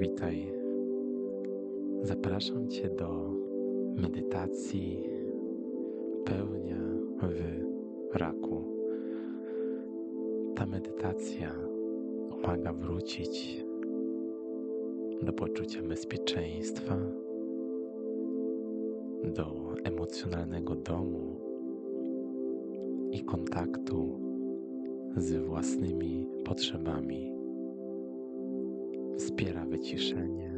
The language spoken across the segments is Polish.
Witaj. Zapraszam Cię do medytacji pełnia w raku. Ta medytacja pomaga wrócić do poczucia bezpieczeństwa, do emocjonalnego domu i kontaktu z własnymi potrzebami. Wspiera wyciszenie,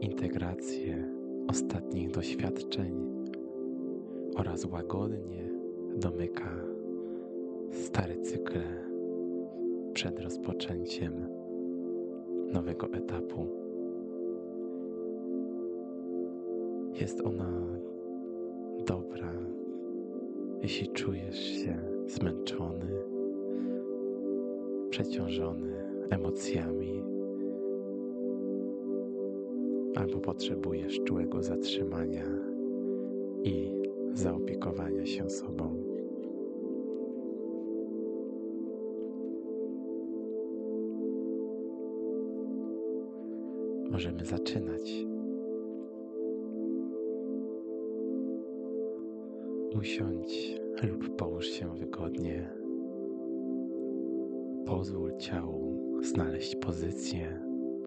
integrację ostatnich doświadczeń oraz łagodnie domyka stare cykle przed rozpoczęciem nowego etapu. Jest ona dobra, jeśli czujesz się zmęczony, przeciążony emocjami, albo potrzebujesz czułego zatrzymania i zaopiekowania się sobą. Możemy zaczynać. Usiądź lub połóż się wygodnie. Pozwól ciału znaleźć pozycję,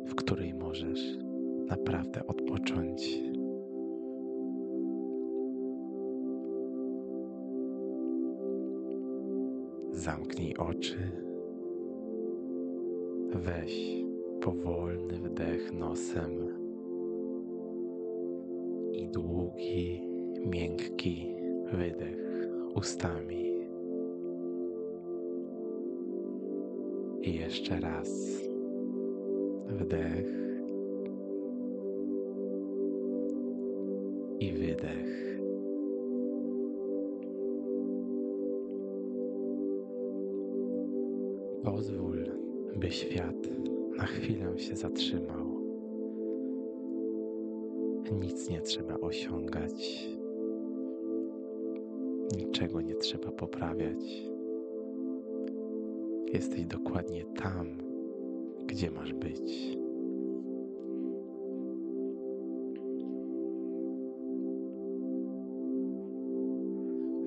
w której możesz naprawdę odpocząć. Zamknij oczy. Weź powolny wdech nosem i długi, miękki wydech ustami. I jeszcze raz wdech i wydech. Pozwól, by świat na chwilę się zatrzymał. Nic nie trzeba osiągać, niczego nie trzeba poprawiać. Jesteś dokładnie tam, gdzie masz być.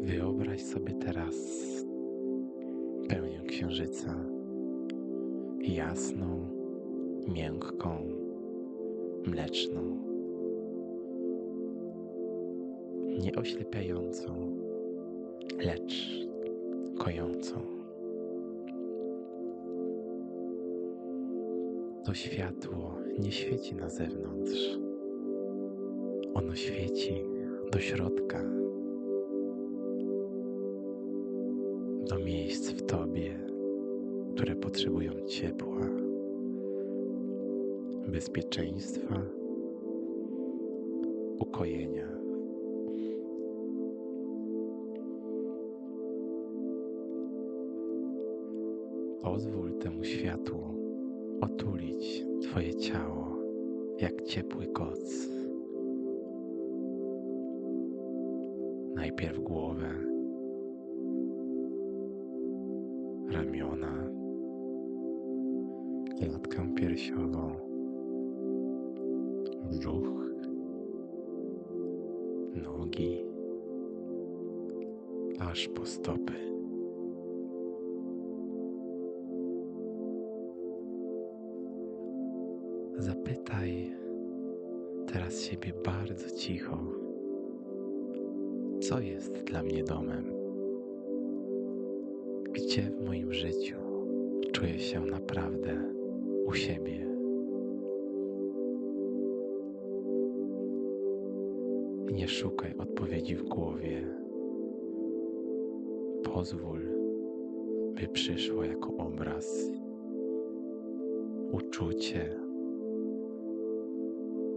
Wyobraź sobie teraz pełnię księżyca, jasną, miękką, mleczną, nieoślepiającą, lecz kojącą. To światło nie świeci na zewnątrz. Ono świeci do środka, do miejsc w Tobie, które potrzebują ciepła, bezpieczeństwa, ukojenia. Pozwól temu światłu otulić Twoje ciało jak ciepły koc. Najpierw głowę, ramiona, klatkę piersiową, brzuch, nogi, aż po stopy. Zapytaj teraz siebie bardzo cicho, co jest dla mnie domem? Gdzie w moim życiu czuję się naprawdę u siebie? Nie szukaj odpowiedzi w głowie. Pozwól, by przyszło jako obraz, uczucie,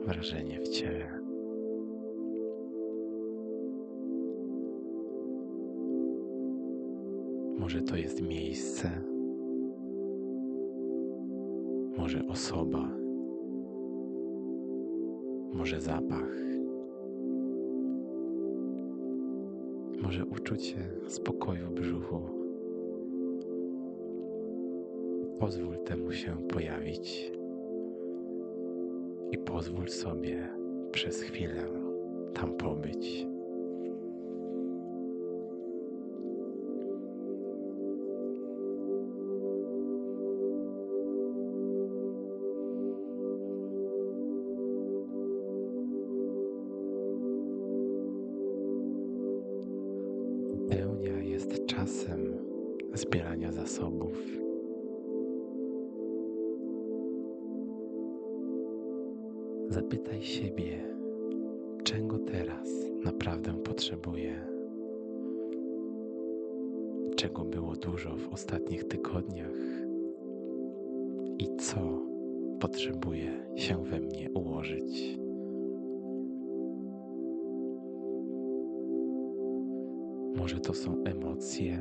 wrażenie w ciele. Może to jest miejsce, może osoba, może zapach, może uczucie spokoju w brzuchu. Pozwól temu się pojawić I pozwól sobie przez chwilę tam pobyć. Pełnia jest czasem zbierania zasobów. Zapytaj siebie, czego teraz naprawdę potrzebuję, czego było dużo w ostatnich tygodniach? I co potrzebuje się we mnie ułożyć. Może to są emocje,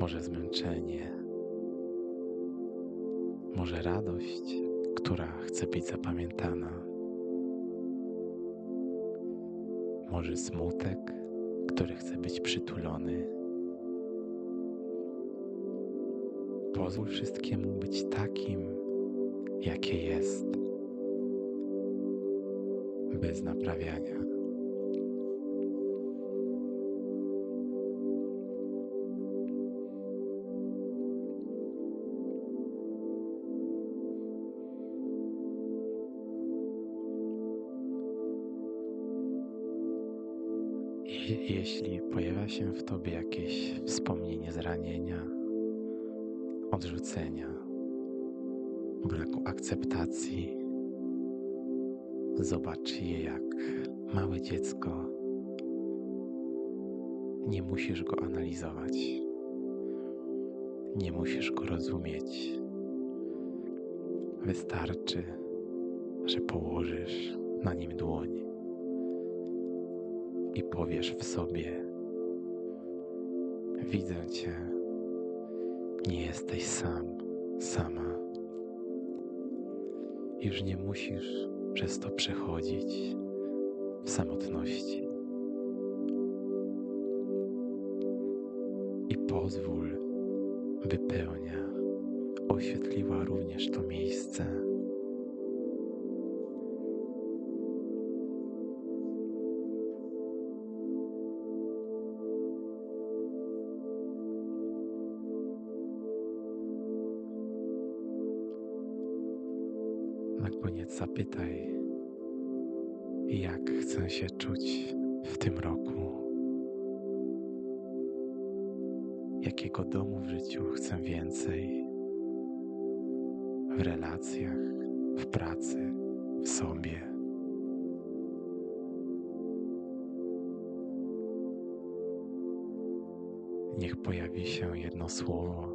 może zmęczenie, może radość, która chce być zapamiętana, może smutek, który chce być przytulony. Pozwól wszystkiemu być takim, jakie jest, bez naprawiania. Jeśli pojawia się w tobie jakieś wspomnienie zranienia, odrzucenia, braku akceptacji, zobacz je jak małe dziecko. Nie musisz go analizować, nie musisz go rozumieć. Wystarczy, że położysz na nim dłoń i powiesz w sobie: Widzę Cię, nie jesteś sam, sama. Już nie musisz przez to przechodzić w samotności. I pozwól, by pełnia oświetliła również to miejsce. Na koniec zapytaj, jak chcę się czuć w tym roku. Jakiego domu w życiu chcę więcej? W relacjach, w pracy, w sobie. Niech pojawi się jedno słowo,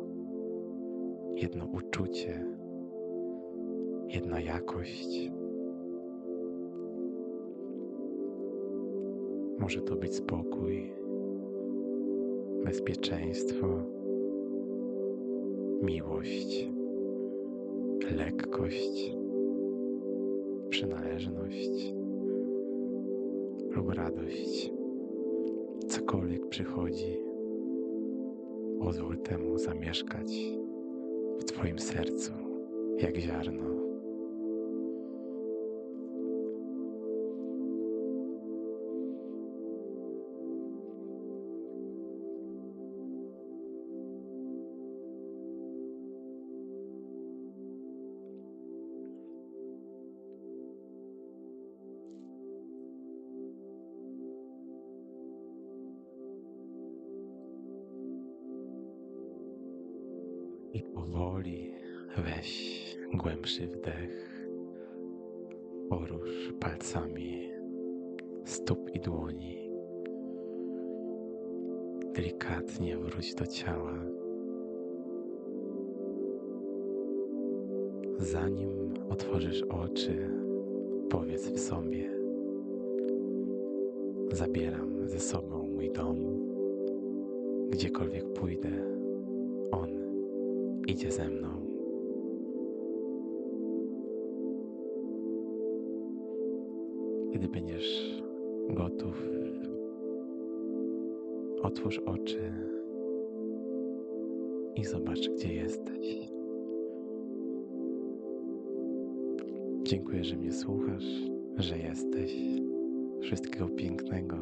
jedno uczucie, jedna jakość. Może to być spokój, bezpieczeństwo, miłość, lekkość, przynależność lub radość. Cokolwiek przychodzi, pozwól temu zamieszkać w Twoim sercu jak ziarno. I powoli weź głębszy wdech. Porusz palcami stóp i dłoni. Delikatnie wróć do ciała. Zanim otworzysz oczy, powiedz w sobie: Zabieram ze sobą mój dom. Gdziekolwiek pójdę, on idzie ze mną. Kiedy będziesz gotów, otwórz oczy i zobacz, gdzie jesteś. Dziękuję, że mnie słuchasz, że jesteś. Wszystkiego pięknego